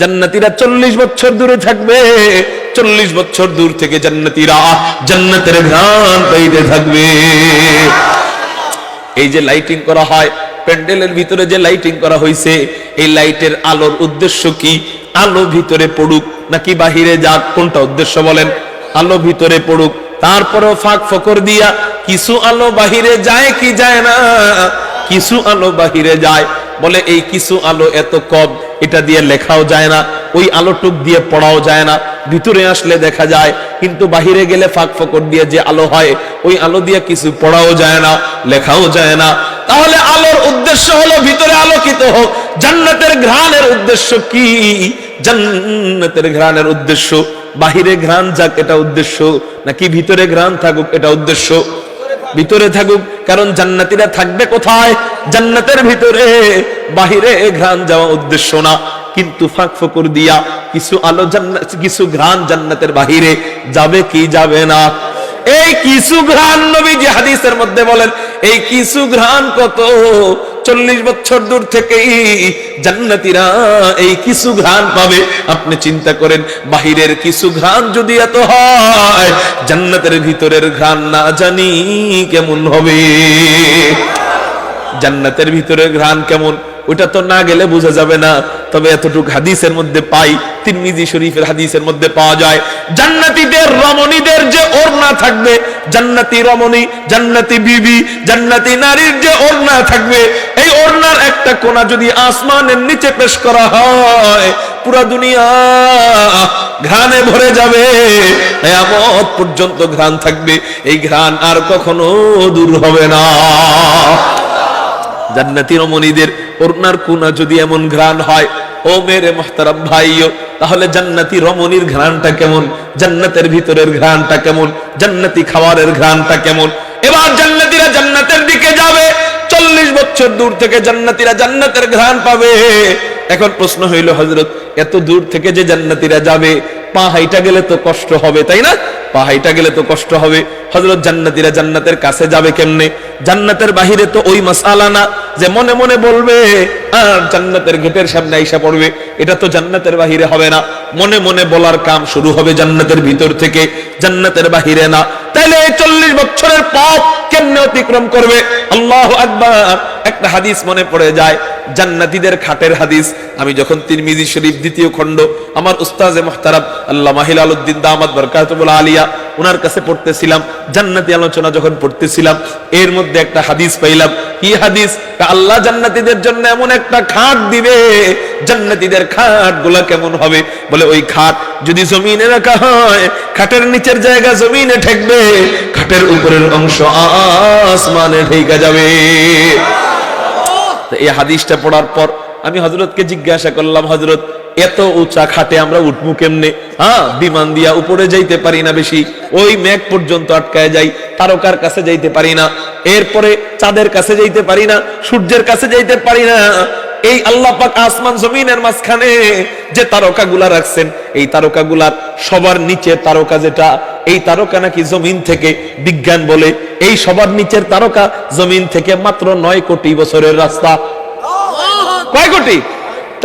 জান্নাতিরা চল্লিশ বছর দূরে থাকবে, চল্লিশ বছর দূর থেকে জান্নাতিরা জান্নাতের ঘ্রাণ পাইতে থাকবে। এই যে লাইটিং করা হয়, প্যান্ডেলের ভিতরে যে লাইটিং করা হয়েছে এই লাইটের আলোর উদ্দেশ্য কি? আলো ভিতরে পড়ুক নাকি বাহিরে যাক, কোনটা উদ্দেশ্য বলেন? আলো ভিতরে পড়ুক, তারপরেও ফাঁক ফকর দিয়া কিছু আলো বাহিরে যায় কি যায় না? কিছু আলো বাহিরে যায়। বলে এই কিছু আলো এত কম এটা দিয়ে লেখাও যায় না, ওই আলোটুক দিয়ে পড়াও যায় না। ভিতরে আসলে দেখা যায়, কিন্তু বাহিরে গেলে ফাঁক ফকর দিয়ে যে আলো হয়, ওই আলো দিয়ে কিছু পড়াও যায় না, লেখাও যায় না। তাহলে আলোর উদ্দেশ্য হলো ভিতরে আলোকিত হোক। জান্নাতের ঘ্রাণের উদ্দেশ্য কি? জান্নাতের ঘ্রাণের উদ্দেশ্য, বাহিরে ঘ্রাণ যাক এটা উদ্দেশ্য, নাকি ভিতরে ঘ্রাণ থাকুক এটা উদ্দেশ্য? ভিতরে থাকুক, কারণ জান্নাতিরা থাকবে কোথায়? জান্নাতের ভিতরে। বাহিরে ঘ্রাণ যাওয়া উদ্দেশ্য না। কিন্তু ফাঁক ফকর দিয়া কিছু আলো জান্নাত, কিছু ঘ্রাণ জান্নাতের বাহিরে যাবে কি যাবে না? এই কিছু ঘ্রাণ নবী যে হাদিসের মধ্যে বলেন, এই কিছু ঘ্রাণ কত? চল্লিশ বছর দূর থেকেই জান্নাতিরা এই কিছু ঘ্রাণ পাবে। আপনি চিন্তা করেন, বাহিরের কিছু ঘ্রাণ যদি এত হয়, জান্নাতের ভিতরের ঘ্রাণ না জানি কেমন হবে। জান্নাতের ভিতরের ঘ্রাণ কেমন, ওটা তো না গেলে বোঝা যাবে না। তবে এতটুকু হাদিসের মধ্যে পাই, তিরমিজি শরীফের হাদিসের মধ্যে পাওয়া যায়, জান্নাতীদের রমণীদের যে ওড়না থাকবে, জান্নাতি রমণী, জান্নাতি বিবি, জান্নাতি নারীর যে ওড়না থাকবে এই ওড়নার একটা কোনা যদি আসমানের নিচে পেশ করা হয়, পুরা দুনিয়া ঘ্রাণে ভরে যাবে। কিয়ামত পর্যন্ত ঘ্রাণ থাকবে। এই ঘ্রাণ আর কখনো দূর হবে না। জান্নাতি রমণীদের ওড়নার কোনা যদি এমন ঘ্রাণ হয়, ও মেরে ভাইও, তাহলে জান্নাতি রমণীর ঘ্রাণটা কেমন? জান্নাতের ভিতরের ঘ্রাণটা কেমন? জান্নাতি খাবারের ঘ্রাণটা কেমন? এবার চল্লিশ বছর দূর থেকে জান্নাতিরা জান্নাতের ঘ্রাণ পাবে। এখন প্রশ্ন হইল হজরত এত দূর থেকে যে জান্নাতিরা যাবে, পা হাইটা গেলে তো কষ্ট হবে, তাই না? পা হাইটা গেলে তো কষ্ট হবে। হজরত জান্নাতিরা জান্নাতের কাছে যাবে কেমনে? জান্নাতের বাহিরে তো ওই মাসালা না যে মনে মনে বলবে, আর জান্নাতের গেটের সামনে আইসা পড়বে। এটা তো জান্নাতের বাহিরে হবে না। মনে মনে বলার কাম শুরু হবে জান্নাতের ভিতর থেকে। জান্নাতের বাহিরে না। তাইলে এই চল্লিশ বছরের পথ কেমনে অতিক্রম করবে? আল্লাহ আকবার। একটা হাদিস মনে পড়ে যায়, জান্নাতীদের খাটের হাদিস। আমি যখন তিরমিজি শরীফ দ্বিতীয় খণ্ড, আমার উস্তাজে মোহতারাম আল্লাহ মাহিল আলুদ্দিন দামাদ বরকাতুল আলিয়া ওনার কাছে পড়তেছিলাম, জান্নাতি আলোচনা যখন পড়তেছিলাম, এর মধ্যে একটা হাদিস পাইলাম। কি হাদিস? আল্লাহ জান্নাতীদের জন্য এমন একটা খাট দিবে, জান্নাতীদের খাটগুলা কেমন হবে? বলে, ওই খাট যদি জমিনে রাখা হয়, খাটের নিচের জায়গা জমিনে ঠেকবে, খাটের উপরের অংশ আসমানে ঠেকা যাবে। এই হাদিসটা পড়ার পর আমি হজরতকে জিজ্ঞাসা করলাম হজরত এত উঁচা খাটে আমরা উঠবো কেমনে? হ্যাঁ বিমান দিয়া উপরে যাইতে পারি না বেশি। ওই মেঘ পর্যন্ত আটকায় যাই তারকার কাছে যাইতে পারি না। এরপরে চাঁদের কাছে যাইতে পারি না সূর্যের কাছে যাইতে পারি না। এই আল্লাহ পাক আসমান জমিনের মাঝখানে যে তারকা গুলা রাখছেন এই তারকা গুলার সবার নিচে তারকা যেটা এই তারকা নাকি জমিন থেকে বিজ্ঞান বলে। এই সবার নিচের তারকা জমিন থেকে মাত্র নয় কোটি বছরের রাস্তা। কয় কোটি?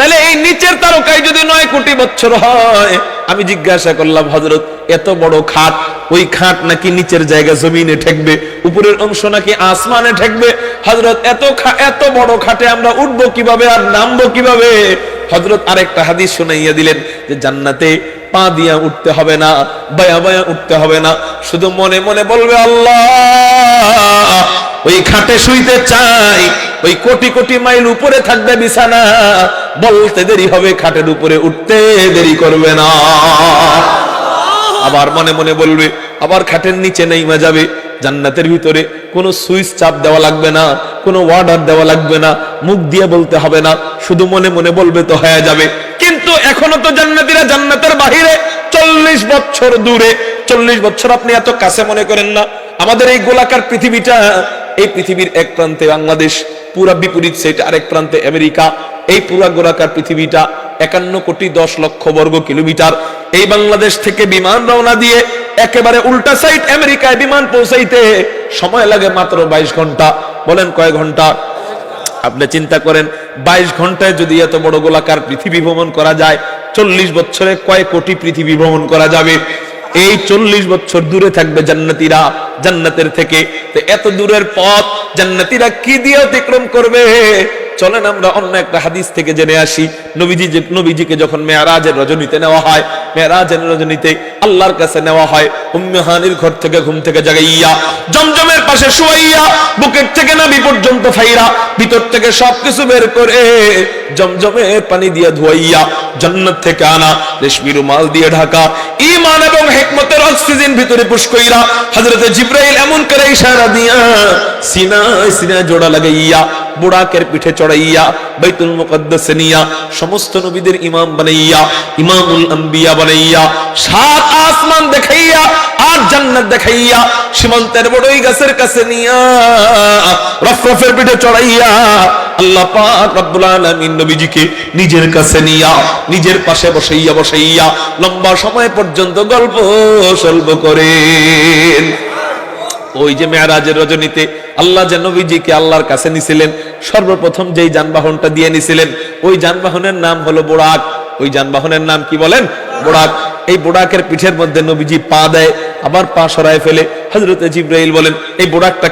তাহলে এই নিচের তারকায় যদি নয় কোটি বছর হয়, আমি জিজ্ঞাসা করলাম হজরত এত বড় খাট, ওই খাট নাকি নিচের জায়গা জমিনে ঠেকবে? উপরের অংশ নাকি আসমানে ঠেকবে? হজরত এত এত বড় খাটে আমরা উঠবো কীভাবে আর নামবো কীভাবে? হজরত আরেকটা হাদিস শুনাইয়া দিলেন যে, জান্নাতে পা দিয়া উঠতে হবে না, বায়া বায়া উঠতে হবে না, শুধু মনে মনে বলবে, আল্লাহ, ওই খাটে শুইতে চাই ওই কোটি কোটি মাইল উপরে থাকবে বিছানা। বলতে দেরি হবে, খাটের উপরে উঠতে দেরি করবে না। আবার মনে মনে বলবে, আবার খাটের নিচে নেইমা যাবে। জান্নাতের ভিতরে কোনো সুইচ চাপ দেওয়া লাগবে না, কোনো ওয়ার্ডার দেওয়া লাগবে না, মুখ দিয়ে বলতে হবে না, শুধু মনে মনে বলবে তো হয়ে যাবে। কিন্তু এখনও তো জান্নাতীরা জান্নাতের বাহিরে চল্লিশ বছর দূরে। চল্লিশ বছর আপনি এত কাছে মনে করেন না। আমাদের এই গোলাকার পৃথিবীটা, এই পৃথিবীর এক প্রান্তে বাংলাদেশ। পুরা বিপরীত সেট আরেক প্রান্তে আমেরিকা। এই পুরা গোলাকার পৃথিবীটা একান্ন কোটি দশ লক্ষ বর্গ কিলোমিটার। এই বাংলাদেশ থেকে বিমান রওনা দিয়ে একেবারে উল্টা সাইড আমেরিকায় বিমান পৌঁছাইতে সময় লাগে মাত্র বাইশ ঘণ্টা। বলেন কয় ঘণ্টা? আপনি চিন্তা করেন, বাইশ ঘন্টায় যদি এত বড় গোলাকার পৃথিবী ভ্রমণ করা যায়, চল্লিশ বছরে কয় কোটি পৃথিবী ভ্রমণ করা যাবে? এই চল্লিশ বছর দূরে থাকবে জান্নাতিরা, জান্নাতের থেকে। এত দূরের পথ জান্নাতিরা কি দিয়ে অতিক্রম করবে? চলেন আমরা অন্য একটা হাদিস থেকে জেনে আসি। নবীজি নবীজিকে যখন মেয়ারাজের রজনীতে নেওয়া হয় মেয়ারাজের রজনীতে আল্লাহর কাছে নেওয়া হয়। উম্মেহানির ঘর থেকে ঘুম থেকে জাগাইয়া, জমজমের পাশে শুয়াইয়া, বুকের থেকে নাবি পর্যন্ত ফাইরা, ভিতর থেকে সবকিছু বের করে জমজমের পানি দিয়ে ধুয়াইয়া জান্নাত থেকে আনা রেশমি রুমাল দিয়ে ঢাকা ইমান এবং হেকমতের অক্সিজেন ভিতরে পুশ কইরা, হযরতে জিব্রাইল এমন করে ইশারা দিয়া, সিনায় সিনায় জোড়া লাগাইয়া বুড়াকের পিঠে চড়াইয়া, বাইতুল মুকদ্দাসে নিয়া, সমস্ত নবীদের ইমাম বানাইয়া, ইমামুল আম্বিয়া বানাইয়া, সাত আসমান দেখাইয়া আর জান্নাত দেখাইয়া, সীমান্তের বড়ই গাছের কাছে নিয়া, রফরফের পিঠে চড়াইয়া, আল্লাহ পাক রব্বুল আলামিন নবীজিকে নিজের কাছে নিয়া, নিজের পাশে বসাইয়া বসাইয়া লম্বা সময় পর্যন্ত গল্প সল্প করেন। ওই যে মেয়ারাজের রজনীতে আল্লাহ যে নবীজিকে আল্লাহর কাছে নিছিলেন, সর্বপ্রথম যেই যানবাহনটা দিয়ে নিছিলেন, ওই যানবাহনের নাম হলো বোড়াক ওই যানবাহনের নাম কি বলেন? বোড়াক এই বোড়াকের পিঠের মধ্যে নবীজি পা দেয়, আবার পা সরায় ফেলে। হজরত জিব্রাইল বলেন, এই বোড়াকটা